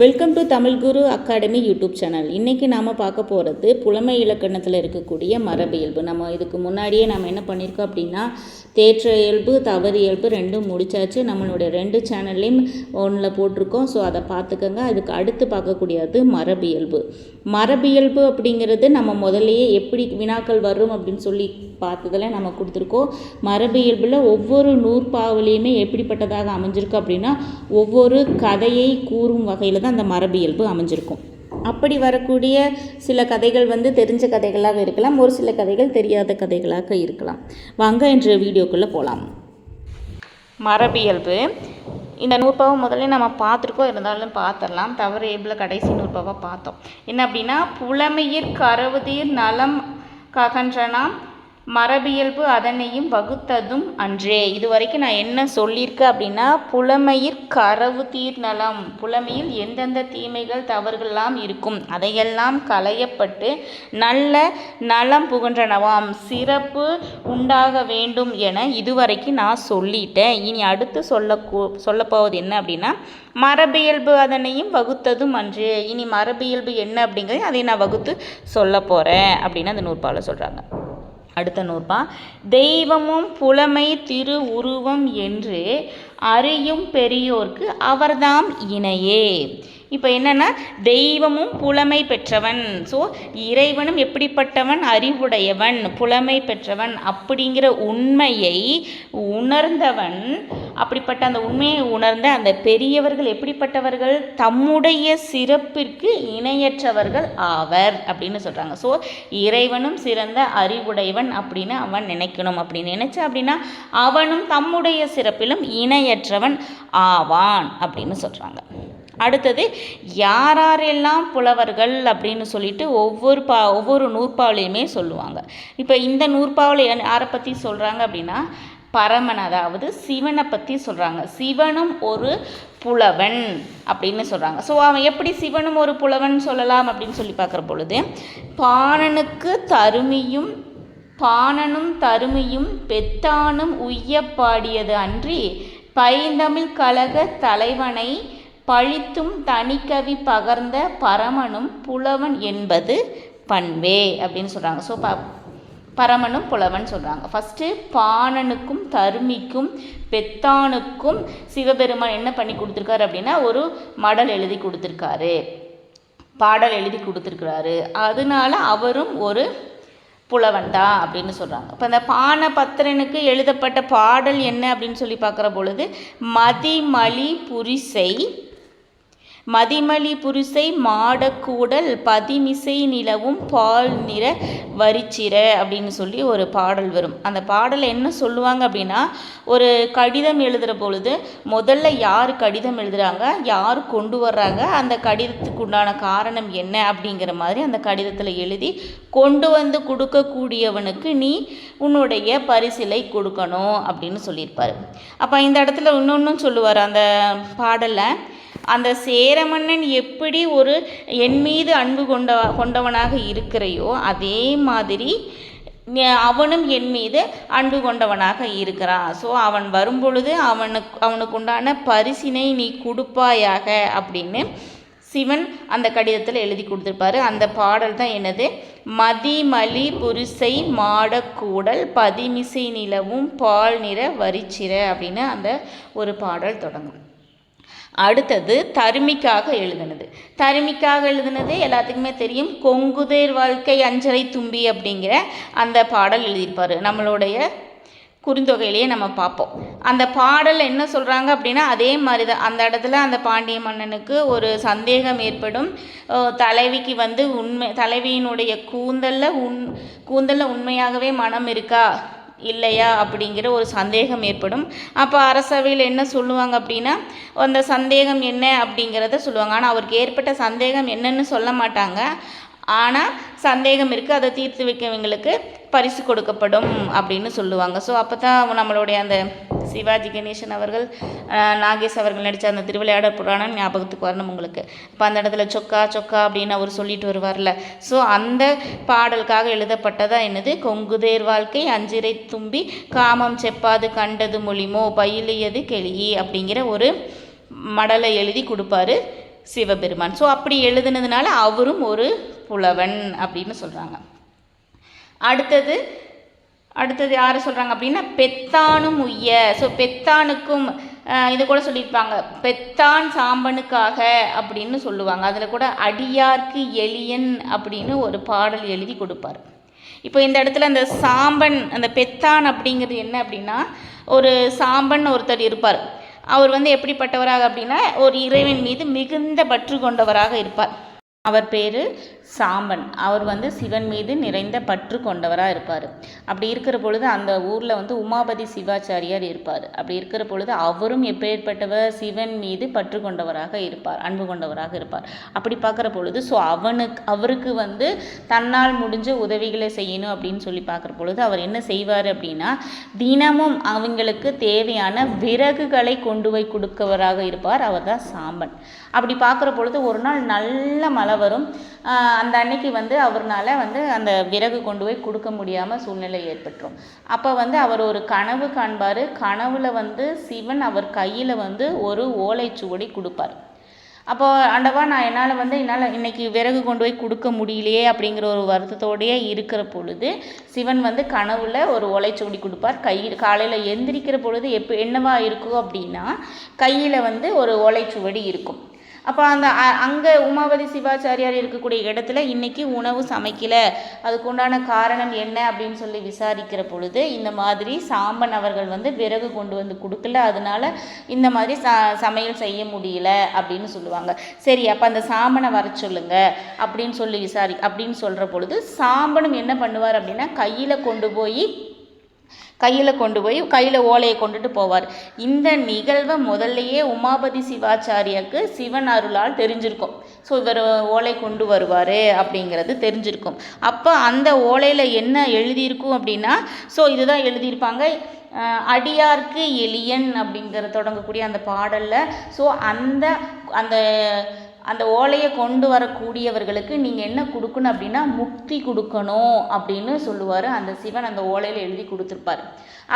Welcome to Tamil Guru academy YouTube channel இன்றைக்கி நாம் பார்க்க போகிறது புலமை இலக்கணத்தில் இருக்கக்கூடிய மரபியல்பு நம்ம இதுக்கு முன்னாடியே நம்ம என்ன பண்ணியிருக்கோம் அப்படின்னா தேற்ற இயல்பு தவறு இயல்பு ரெண்டும் முடிச்சாச்சு. நம்மளுடைய ரெண்டு சேனல்லையும் ஒன்றில் போட்டிருக்கோம். ஸோ அதை பார்த்துக்கோங்க. அதுக்கு அடுத்து பார்க்கக்கூடியது மரபியல்பு மரபியல்பு அப்படிங்கிறது நம்ம முதல்லையே எப்படி வினாக்கள் வரும் அப்படின்னு சொல்லி பார்த்ததில் நம்ம கொடுத்துருக்கோம். மரபியல்பில் ஒவ்வொரு நூற்பாவிலையுமே எப்படிப்பட்டதாக அமைஞ்சிருக்கு அப்படின்னா ஒவ்வொரு கதையை கூறும் வகையில் தான் அந்த மரபியல்பு அமைஞ்சிருக்கும். அப்படி வரக்கூடிய சில கதைகள் வந்து தெரிஞ்ச கதைகளாக இருக்கலாம் ஒரு சில கதைகள் தெரியாத கதைகளாக இருக்கலாம். வாங்க இன்று வீடியோக்குள்ளே போகலாம் மரபியல்பு. இந்த நூற்பாவை முதல்ல நம்ம பார்த்துருக்கோம் இருந்தாலும் பார்த்துடலாம். தவறு ஏபில் கடைசி நூற்பாவை பார்த்தோம். என்ன அப்படின்னா புலமையிற் கரவுதீர் நலம் ககன்றனாம் மரபியல்பு அதனையும் வகுத்ததும் அன்றே. இது வரைக்கும் நான் என்ன சொல்லியிருக்கேன் அப்படின்னா புலமையிற் கரவு தீர் நலம் புலமையில் எந்தெந்த தீமைகள் தவறுகள்லாம் இருக்கும் அதையெல்லாம் களையப்பட்டு நல்ல நலம் புகன்றனவாம். சிறப்பு உண்டாக வேண்டும் என இதுவரைக்கும் நான் சொல்லிட்டேன். இனி அடுத்து சொல்ல சொல்லப்போவது என்ன அப்படின்னா மரபியல்பு அதனையும் வகுத்ததும் அன்று. இனி மரபியல்பு என்ன அப்படிங்கிறது அதை நான் வகுத்து சொல்ல போகிறேன் அப்படின்னு அந்த நூற்பாவில் சொல்கிறாங்க அடுத்த நூற்பா. தெய்வமும் புலமை திரு உருவம் என்று அறியும் பெரியோர்க்கு அவர்தாம் இணையே. இப்போ என்னென்னா தெய்வமும் புலமை பெற்றவன். ஸோ இறைவனும் எப்படிப்பட்டவன்? அறிவுடையவன் புலமை பெற்றவன் அப்படிங்கிற உண்மையை உணர்ந்தவன் அப்படிப்பட்ட அந்த உண்மையை உணர்ந்த அந்த பெரியவர்கள் எப்படிப்பட்டவர்கள்? தம்முடைய சிறப்பிற்கு இணையற்றவர்கள் ஆவர் அப்படின்னு சொல்கிறாங்க ஸோ இறைவனும் சிறந்த அறிவுடையவன் அப்படின்னு அவன் நினைக்கணும். அப்படின்னு நினச்சா அப்படின்னா அவனும் தம்முடைய சிறப்பிலும் இணையற்றவன் ஆவான் அப்படின்னு சொல்கிறாங்க அடுத்தது யாரெல்லாம் புலவர்கள் அப்படின்னு சொல்லிட்டு ஒவ்வொரு பா ஒவ்வொரு நூற்பாவளையுமே சொல்லுவாங்க. இப்போ இந்த நூற்பாவளி யாரை பற்றி சொல்கிறாங்க அப்படின்னா பரமன் அதாவது சிவனை பற்றி சொல்கிறாங்க சிவனும் ஒரு புலவன் அப்படின்னு சொல்கிறாங்க ஸோ அவன் எப்படி சிவனும் ஒரு புலவன் சொல்லலாம் அப்படின்னு சொல்லி பார்க்குற பொழுது பாணனுக்கு தருமியும் பாணனும் தருமியும் பெத்தானும் உய்ய பாடியது அன்றி பைந்தமிழ் கழக தலைவனை பழித்தும் தனிக்கவி பகர்ந்த பரமனும் புலவன் என்பது பண்பே அப்படின்னு சொல்கிறாங்க ஸோ ப பரமனும் புலவன் சொல்கிறாங்க ஃபஸ்ட்டு பாணனுக்கும் தருமிக்கும் பெத்தானுக்கும் சிவபெருமான் என்ன பண்ணி கொடுத்துருக்காரு அப்படின்னா ஒரு மடல் எழுதி கொடுத்துருக்காரு. பாடல் எழுதி கொடுத்துருக்குறாரு. அதனால அவரும் ஒரு புலவன் தான் அப்படின்னு சொல்கிறாங்க இப்போ இந்த பான பத்திரனுக்கு எழுதப்பட்ட பாடல் என்ன அப்படின்னு சொல்லி பார்க்குற பொழுது மதிமலி புரிசை மதிமலி புரிசை மாடக்கூடல் பதிமிசை நிலவும் பால் நிற வரிச்சிர அப்படின்னு சொல்லி ஒரு பாடல் வரும். அந்த பாடலை என்ன சொல்லுவாங்க அப்படின்னா ஒரு கடிதம் எழுதுகிற பொழுது முதல்ல யார் கடிதம் எழுதுகிறாங்க யார் கொண்டு வர்றாங்க அந்த கடிதத்துக்கு உண்டான காரணம் என்ன அப்படிங்கிற மாதிரி அந்த கடிதத்தில் எழுதி கொண்டு வந்து கொடுக்கக்கூடியவனுக்கு நீ உன்னுடைய பரிசிலை கொடுக்கணும் அப்படின்னு சொல்லியிருப்பார். அப்போ இந்த இடத்துல இன்னொன்றும் சொல்லுவார் அந்த பாடலை அந்த சேர மன்னன் எப்படி ஒரு என் மீது அன்பு கொண்ட கொண்டவனாக இருக்கிறையோ அதே மாதிரி அவனும் என் மீது அன்பு கொண்டவனாக இருக்கிறான். ஸோ அவன் வரும்பொழுது அவனுக்கு அவனுக்கு உண்டான பரிசினை நீ கொடுப்பாயாக அப்படின்னு சிவன் அந்த கடிதத்தில் எழுதி கொடுத்துருப்பாரு. அந்த பாடல் தான் என்னது? மதிமலி புரிசை மாடக்கூடல் பதிமிசை நிலவும் பால் நிற வரிச்சிற அப்படின்னு அந்த ஒரு பாடல் தொடங்கும். அடுத்தது தருமிக்காக எழுதுனது. தருமிக்காக எழுதுனது எல்லாத்துக்குமே தெரியும். கொங்குதேர் வாழ்க்கை அஞ்சரை தும்பி அப்படிங்கிற அந்த பாடல் எழுதியிருப்பார். நம்மளுடைய குறுந்தொகையிலேயே நம்ம பார்ப்போம். அந்த பாடல் என்ன சொல்கிறாங்க அப்படின்னா அதே மாதிரி தான் அந்த இடத்துல அந்த பாண்டிய மன்னனுக்கு ஒரு சந்தேகம் ஏற்படும். தலைவிக்கு வந்து உண்மை தலைவியினுடைய கூந்தலில் உண் கூந்தலில் உண்மையாகவே மனம் இருக்கா? இல்லையா அப்படிங்கிற ஒரு சந்தேகம் ஏற்படும். அப்போ அரசவையில் என்ன சொல்லுவாங்க அப்படின்னா அந்த சந்தேகம் என்ன அப்படிங்கிறத சொல்லுவாங்க. ஆனால் அவருக்கு ஏற்பட்ட சந்தேகம் என்னன்னு சொல்ல மாட்டாங்க. ஆனால் சந்தேகம் இருக்குது அதை தீர்த்து வைக்கவங்களுக்கு பரிசு கொடுக்கப்படும் அப்படின்னு சொல்லுவாங்க. ஸோ அப்போ தான் நம்மளுடைய அந்த சிவாஜி கணேசன் அவர்கள் நாகேஷ் அவர்கள் நடித்த அந்த திருவிளையாடல் புராணம் ஞாபகத்துக்கு வரணும் உங்களுக்கு. இப்போ அந்த இடத்துல சொக்கா சொக்கா அப்படின்னு அவர் சொல்லிட்டு வருவார்ல. ஸோ அந்த பாடலுக்காக எழுதப்பட்டதாக என்னது? கொங்குதேர் வாழ்க்கை அஞ்சிரை தும்பி காமம் செப்பாது கண்டது மொழிமோ பயிலியது கெளியி அப்படிங்கிற ஒரு மடலை எழுதி கொடுப்பாரு சிவபெருமான். ஸோ அப்படி எழுதுனதுனால அவரும் ஒரு புலவன் அப்படின்னு சொல்கிறாங்க அடுத்தது அடுத்தது யார் சொல்கிறாங்க அப்படின்னா பெத்தானும் உய்ய. ஸோ பெத்தானுக்கும் இது கூட சொல்லியிருப்பாங்க. பெத்தான் சாம்பனுக்காக அப்படின்னு சொல்லுவாங்க. அதில் கூட அடியார்க்கு எளியன் அப்படின்னு ஒரு பாடல் எழுதி கொடுப்பார். இப்போ இந்த இடத்துல அந்த சாம்பன் அந்த பெத்தான் அப்படிங்கிறது என்ன அப்படின்னா ஒரு சாம்பன் ஒருத்தர் இருப்பார். அவர் வந்து எப்படிப்பட்டவராக அப்படின்னா ஒரு இறைவன் மீது மிகுந்த பற்று கொண்டவராக இருப்பார். அவர் பேர் சாம்பன். அவர் வந்து சிவன் மீது நிறைந்த பற்று கொண்டவராக இருப்பார். அப்படி இருக்கிற பொழுது அந்த ஊரில் வந்து உமாபதி சிவாச்சாரியார் இருப்பார். அப்படி இருக்கிற பொழுது அவரும் எப்பேற்பட்டவர்? சிவன் மீது பற்று கொண்டவராக இருப்பார் அன்பு கொண்டவராக இருப்பார். அப்படி பார்க்குற பொழுது ஸோ அவனுக்கு அவருக்கு வந்து தன்னால் முடிஞ்ச உதவிகளை செய்யணும் அப்படின்னு சொல்லி பார்க்குற பொழுது அவர் என்ன செய்வார் அப்படின்னா தினமும் அவங்களுக்கு தேவையான விறகுகளை கொண்டு போய் கொடுக்கவராக இருப்பார். அவர் தான் சாம்பன். அப்படி பார்க்குற பொழுது ஒரு நாள் நல்ல மழை வரும். அந்த அன்னைக்கு வந்து அவர்னால வந்து அந்த விறகு கொண்டு போய் கொடுக்க முடியாமல் சூழ்நிலை ஏற்பட்டுரும். அப்போ வந்து அவர் ஒரு கனவு காண்பார். கனவில் வந்து சிவன் அவர் கையில் வந்து ஒரு ஓலைச்சுவடி கொடுப்பார். அப்போ ஆண்டவா நான் என்னால் வந்து என்னால் இன்னைக்கு விறகு கொண்டு போய் கொடுக்க முடியலையே அப்படிங்கிற ஒரு வருத்தத்தோடையே இருக்கிற பொழுது சிவன் வந்து கனவுல ஒரு ஓலைச்சுவடி கொடுப்பார். கையில் காலையில் எந்திரிக்கிற பொழுது எப்போ என்னவா இருக்கும் அப்படின்னா கையில் வந்து ஒரு ஓலைச்சுவடி இருக்கும். அப்போ அந்த அங்கே உமாபதி சிவாச்சாரியார் இருக்கக்கூடிய இடத்துல இன்னைக்கு உணவு சமைக்கலை. அதுக்கு உண்டான காரணம் என்ன அப்படின்னு சொல்லி விசாரிக்கிற பொழுது இந்த மாதிரி சாம்பன் அவர்கள் வந்து விறகு கொண்டு வந்து கொடுக்கல. அதனால இந்த மாதிரி ச சமையல் செய்ய முடியல அப்படின்னு சொல்லுவாங்க. சரி அப்போ அந்த சாம்பனை வர சொல்லுங்க அப்படின்னு சொல்லி விசாரி அப்படின்னு சொல்கிற பொழுது சாம்பனும் என்ன பண்ணுவார் அப்படின்னா கையில் கொண்டு போய் கையில் கொண்டு போய் கையில் ஓலையை கொண்டுட்டு போவார். இந்த நிகழ்வை முதல்லையே உமாபதி சிவாச்சாரியாக்கு சிவன் அருளால் தெரிஞ்சிருக்கும். ஸோ இவர் ஓலை கொண்டு வருவார் அப்படிங்கிறது தெரிஞ்சிருக்கும். அப்போ அந்த ஓலையில் என்ன எழுதியிருக்கும் அப்படின்னா ஸோ இதுதான் எழுதியிருப்பாங்க. அடியார்க்கு எளியன் அப்படிங்கிற தொடங்கக்கூடிய அந்த பாடலில் ஸோ அந்த அந்த அந்த ஓலையை கொண்டு வரக்கூடியவர்களுக்கு நீங்கள் என்ன கொடுக்கணும் அப்படின்னா முக்தி கொடுக்கணும் அப்படின்னு சொல்லுவார். அந்த சிவன் அந்த ஓலையில் எழுதி கொடுத்துருப்பார்.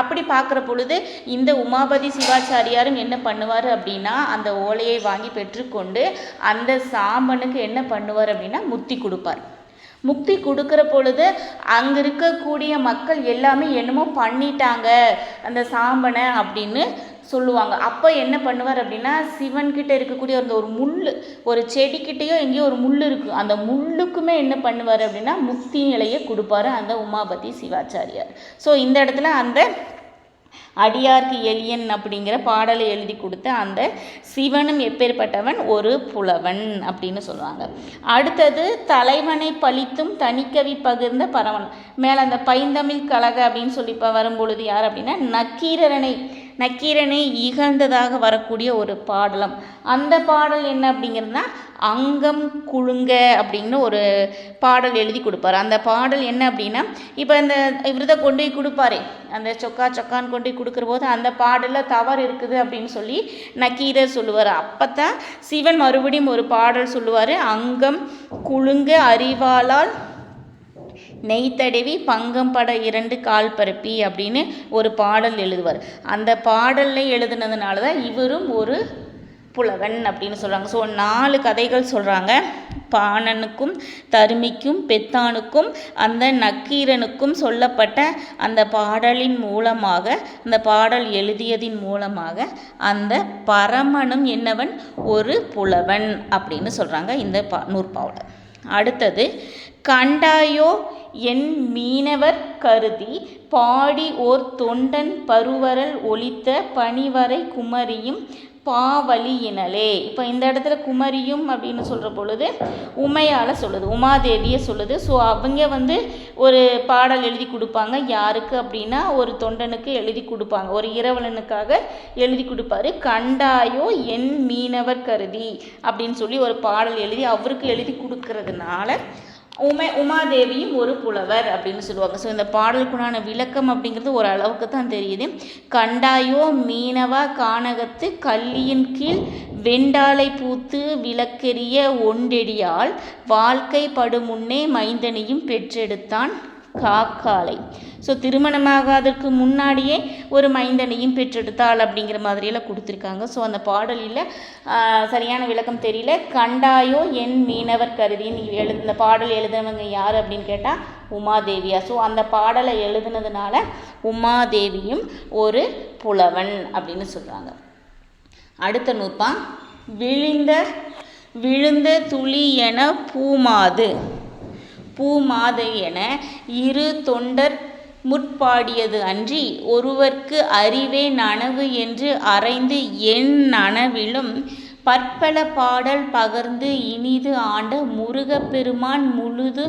அப்படி பார்க்குற பொழுது இந்த உமாபதி சிவாச்சாரியாரும் என்ன பண்ணுவார் அப்படின்னா அந்த ஓலையை வாங்கி பெற்றுக்கொண்டு அந்த சாம்பனுக்கு என்ன பண்ணுவார் அப்படின்னா முக்தி கொடுப்பார். முக்தி கொடுக்குற பொழுது அங்கே இருக்கக்கூடிய மக்கள் எல்லாமே என்னமோ பண்ணிட்டாங்க அந்த சாம்பனை அப்படின்னு சொல்லுவாங்க. அப்போ என்ன பண்ணுவார் அப்படின்னா சிவன்கிட்ட இருக்கக்கூடிய அந்த ஒரு முள் ஒரு செடிக்கிட்டேயோ எங்கேயோ ஒரு முள் இருக்குது அந்த முள்ளுக்குமே என்ன பண்ணுவார் அப்படின்னா முக்தி நிலையை கொடுப்பாரு அந்த உமாபதி சிவாச்சாரியார். ஸோ இந்த இடத்துல அந்த அடியார்க்கு எளியன் அப்படிங்கிற பாடலை எழுதி கொடுத்த அந்த சிவனும் எப்பேற்பட்டவன்? ஒரு புலவன் அப்படின்னு சொல்லுவாங்க. அடுத்தது தலைவனை பழித்தும் தனிக்கவி பகிர்ந்த பரவன். மேலே அந்த பைந்தமிழ் கழக அப்படின்னு சொல்லி இப்போ வரும்பொழுது யார் அப்படின்னா நக்கீரனை. நக்கீரனை இகழ்ந்ததாக வரக்கூடிய ஒரு பாடலம். அந்த பாடல் என்ன அப்படிங்கிறதுனா அங்கம் குழுங்க அப்படின்னு ஒரு பாடல் எழுதி கொடுப்பாரு. அந்த பாடல் என்ன அப்படின்னா இப்போ இந்த இவர்தான் கொண்டு போய் கொடுப்பாரு. அந்த சொக்கா சொக்கான்னு கொண்டு போய் கொடுக்குற போது அந்த பாடலில் தவறு இருக்குது அப்படின்னு சொல்லி நக்கீரர் சொல்லுவார். அப்போ தான் சிவன் மறுபடியும் ஒரு பாடல் சொல்லுவார். அங்கம் குழுங்க அறிவாளால் நெய் தடவி பங்கம் பட இரண்டு கால் பரப்பி அப்படின்னு ஒரு பாடல் எழுதுவார். அந்த பாடலில் எழுதுனதுனால தான் இவரும் ஒரு புலவன் அப்படின்னு சொல்கிறாங்க ஸோ நாலு கதைகள் சொல்கிறாங்க பாணனுக்கும் தருமிக்கும் பெத்தானுக்கும் அந்த நக்கீரனுக்கும் சொல்லப்பட்ட அந்த பாடலின் மூலமாக அந்த பாடல் எழுதியதின் மூலமாக அந்த பரமனும் என்னவன்? ஒரு புலவன் அப்படின்னு சொல்கிறாங்க இந்த பா நூற்பாவில் அடுத்தது கண்டாயோ என் மீனவர் கருதி பாடி ஓர் தொண்டன் பருவரல் ஒலித்த பனிவரை குமரியும் பாவலியினலே இப்போ இந்த இடத்துல குமரியும் அப்படின்னு சொல்கிற பொழுது உமையால் சொல்லுது உமாதேவியை சொல்லுது. ஸோ அவங்க வந்து ஒரு பாடல் எழுதி கொடுப்பாங்க. யாருக்கு அப்படின்னா ஒரு தொண்டனுக்கு எழுதி கொடுப்பாங்க. ஒரு இரவலனுக்காக எழுதி கொடுப்பாரு. கண்டாயோ என் மீனவர் கருதி அப்படின்னு சொல்லி ஒரு பாடல் எழுதி அவருக்கு எழுதி கொடுக்கறதுனால உமை உமாதேவியும் ஒரு புலவர் அப்படின்னு சொல்லுவாங்க. ஸோ இந்த பாடலுக்குண்டான விளக்கம் அப்படிங்கிறது ஒரு அளவுக்கு தான் தெரியுது. கண்டாயோ மீனவா கானகத்து கல்லியின் கீழ் வெண்டாலை பூத்து விளக்கெரிய ஒண்டெடியால் வாழ்க்கை படுமுன்னே மைந்தனையும் பெற்றெடுத்தான் காக்காலை. ஸோ திருமணமாகாதற்கு முன்னாடியே ஒரு மைந்தனையும் பெற்றெடுத்தாள் அப்படிங்கிற மாதிரியெல்லாம் கொடுத்துருக்காங்க. ஸோ அந்த பாடலில் சரியான விளக்கம் தெரியல. கண்டாயோ என் மீனவர் கருதின்னு எழு இந்த பாடல் எழுதுனவங்க யார்? அப்படின்னு கேட்டால் உமாதேவியா. ஸோ அந்த பாடலை எழுதுனதுனால உமாதேவியும் ஒரு புலவன் அப்படின்னு சொல்கிறாங்க அடுத்த நூற்பா விழிந்த விழுந்த துளி என பூமாது. பூமாதை என இரு தொண்டர் முற்பாடியது அன்றி ஒருவர்க்கு அறிவே நனவு என்று அறைந்து என் நனவிலும் பற்பல பாடல் பகர்ந்து இனிது ஆண்ட முருகப்பெருமான் முழுது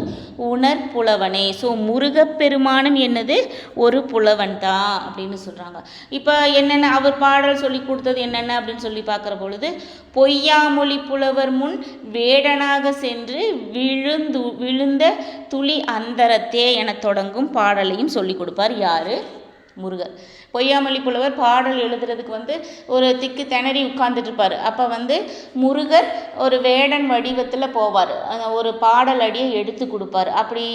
உணர் புலவனே. ஸோ முருகப்பெருமானும் என்னது? ஒரு புலவன் தான் அப்படின்னு சொல்கிறாங்க இப்போ என்னென்ன அவர் பாடல் சொல்லி கொடுத்தது என்னென்ன அப்படின்னு சொல்லி பார்க்குற பொழுது பொய்யாமொழி புலவர் முன் வேடனாக சென்று விழுந்து விழுந்த துளி அந்தரத்தே என தொடங்கும் பாடலையும் சொல்லி கொடுப்பார் யாரு? முருகர். பொய்யாமல்லி புலவர் பாடல் எழுதுறதுக்கு வந்து ஒரு திக்கு திணறி உட்கார்ந்துட்டு இருப்பார் அப்போ வந்து முருகர் ஒரு வேடன் வடிவத்தில் போவார். ஒரு பாடல் அடியை எடுத்து கொடுப்பார். அப்படி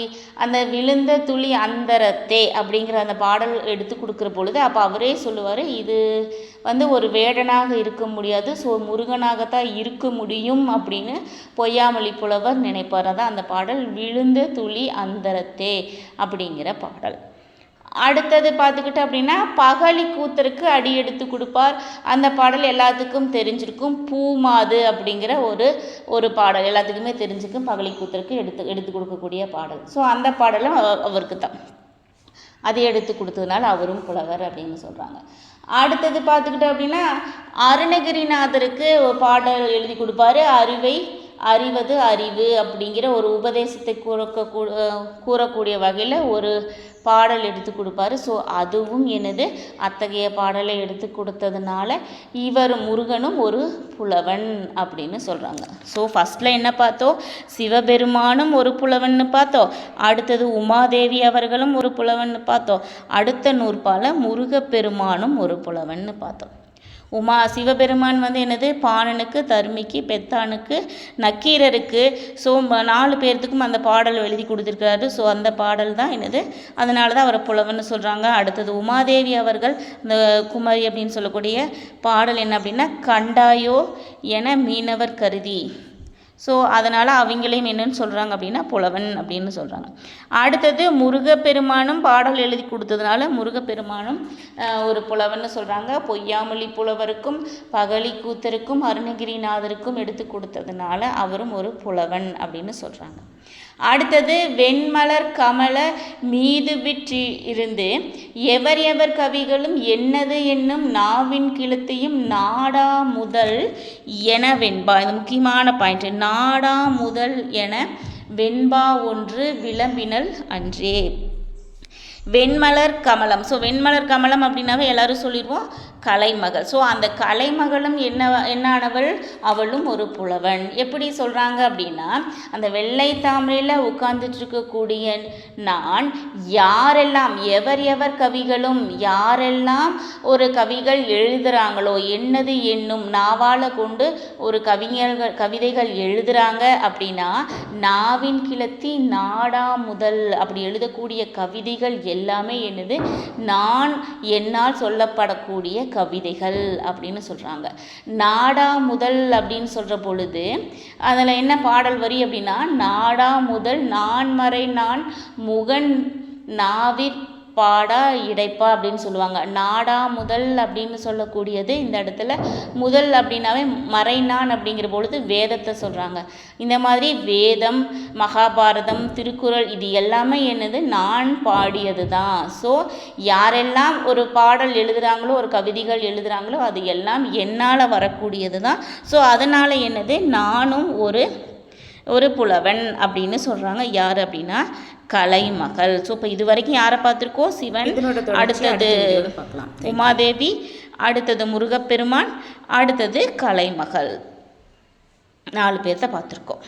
அந்த விழுந்த துளி அந்தரத்தே அப்படிங்கிற அந்த பாடல் எடுத்து கொடுக்குற பொழுது அப்போ அவரே சொல்லுவார் இது வந்து ஒரு வேடனாக இருக்க முடியாது. ஸோ முருகனாகத்தான் இருக்க முடியும் அப்படின்னு பொய்யாமொழி புலவர் நினைப்பார். அதான் அந்த பாடல் விழுந்த துளி அந்தரத்தே அப்படிங்கிற பாடல். அடுத்தது பார்த்துக்கிட்டோம் அப்படின்னா பகலி கூத்தருக்கு அடி எடுத்து கொடுப்பார். அந்த பாடல் எல்லாத்துக்கும் தெரிஞ்சிருக்கும். பூமாது அப்படிங்கிற ஒரு ஒரு பாடல். எல்லாத்துக்குமே தெரிஞ்சிருக்கும். பகலி கூத்தருக்கு எடுத்து எடுத்து கொடுக்கக்கூடிய பாடல். ஸோ அந்த பாடலும் அவருக்கு தான் அதை எடுத்து கொடுத்ததுனால அவரும் புலவர் அப்படின்னு சொல்கிறாங்க அடுத்தது பார்த்துக்கிட்டோம் அப்படின்னா அருணகிரிநாதருக்கு பாடல் எழுதி கொடுப்பாரு. அறிவை அறிவது அறிவு அப்படிங்கிற ஒரு உபதேசத்தை கூறக்க கூறக்கூடிய வகையில் ஒரு பாடல் எடுத்து கொடுப்பாரு. ஸோ அதுவும் எனது அத்தகைய பாடலை எடுத்து கொடுத்ததுனால இவர் முருகனும் ஒரு புலவன் அப்படின்னு சொல்கிறாங்க ஸோ ஃபஸ்ட்டில் என்ன பார்த்தோம்? சிவபெருமானும் ஒரு புலவன்னு பார்த்தோம். அடுத்தது உமாதேவி அவர்களும் ஒரு புலவன்னு பார்த்தோம். அடுத்த நூற்பால முருகப்பெருமானும் ஒரு புலவன்னு பார்த்தோம். உமா சிவபெருமான் வந்து என்னது? பாணனுக்கு தர்மிக்கு பெத்தானுக்கு நக்கீரருக்கு ஸோ நாலு பேர்த்துக்கும் அந்த பாடல் எழுதி கொடுத்துருக்காரு ஸோ அந்த பாடல் தான் என்னது? அதனால தான் அவரை புலவன்னு சொல்கிறாங்க அடுத்தது உமாதேவி அவர்கள் இந்த குமரி அப்படின்னு சொல்லக்கூடிய பாடல் என்ன அப்படின்னா கண்டாயோ என மீனவர் கருதி. ஸோ அதனால் அவங்களையும் என்னென்னு சொல்கிறாங்க அப்படின்னா புலவன் அப்படின்னு சொல்கிறாங்க அடுத்தது முருகப்பெருமானும் பாடல் எழுதி கொடுத்ததுனால முருகப்பெருமானும் ஒரு புலவன்னு சொல்கிறாங்க பொய்யாமொழி புலவருக்கும் பகலி கூத்தருக்கும் அருணகிரிநாதருக்கும் எடுத்து கொடுத்ததுனால அவரும் ஒரு புலவன் அப்படின்னு சொல்கிறாங்க அடுத்தது வெண்மலர் கமல மீது விற்றி இருந்து எவர் எவர் கவிகளும் என்னது என்னும் நாவின் கிழத்தையும் நாடா முதல் என வெண்பா இது முக்கியமான பாயிண்ட் நாடா முதல் என வெண்பா ஒன்று விளம்பினல் அன்றே. வெண்மலர் கமலம். ஸோ வெண்மலர் கமலம் அப்படின்னாவே எல்லாரும் சொல்லிடுவோம் கலைமகள். ஸோ அந்த கலைமகளும் என்ன என்னானவள்? அவளும் ஒரு புலவன். எப்படி சொல்கிறாங்க அப்படின்னா அந்த வெள்ளை தாமரையில் உட்கார்ந்துட்டுருக்கக்கூடிய நான் யாரெல்லாம் எவர் எவர் கவிகளும் யாரெல்லாம் ஒரு கவிகள் எழுதுகிறாங்களோ என்னது என்னும் நாவால் கொண்டு ஒரு கவிஞர்கள் கவிதைகள் எழுதுகிறாங்க அப்படின்னா நாவின் கிளத்தி நாடா முதல் அப்படி எழுதக்கூடிய கவிதைகள் எல்லாமே என்னது? நான் என்னால் சொல்லப்படக்கூடிய கவிதைகள் அப்படின்னு சொல்கிறாங்க நாடா முதல் அப்படின்னு சொல்கிற பொழுது அதில் என்ன பாடல் வரி அப்படின்னா நாடா முதல் நான் மறை நான் முகன் நாவிற் பாடா இடைப்பா அப்படின்னு சொல்லுவாங்க. நாடா முதல் அப்படின்னு சொல்லக்கூடியது இந்த இடத்துல முதல் அப்படின்னாவே மறைநான் அப்படிங்கிற பொழுது வேதத்தை சொல்கிறாங்க இந்த மாதிரி வேதம் மகாபாரதம் திருக்குறள் இது எல்லாமே என்னது? நான் பாடியது தான் ஸோ யாரெல்லாம் ஒரு பாடல் எழுதுகிறாங்களோ ஒரு கவிதைகள் எழுதுகிறாங்களோ அது எல்லாம் என்னால் வரக்கூடியது தான் ஸோ அதனால் என்னது? நானும் ஒரு ஒரு புலவன் அப்படின்னு சொல்கிறாங்க யார் அப்படின்னா கலைமகள் ஸோ இப்போ இது வரைக்கும் யாரை பார்த்துருக்கோம்? சிவன். அடுத்தது உமாதேவி. அடுத்தது முருகப்பெருமான். அடுத்தது கலைமகள். நாலு பேர்த்த பார்த்துருக்கோம்.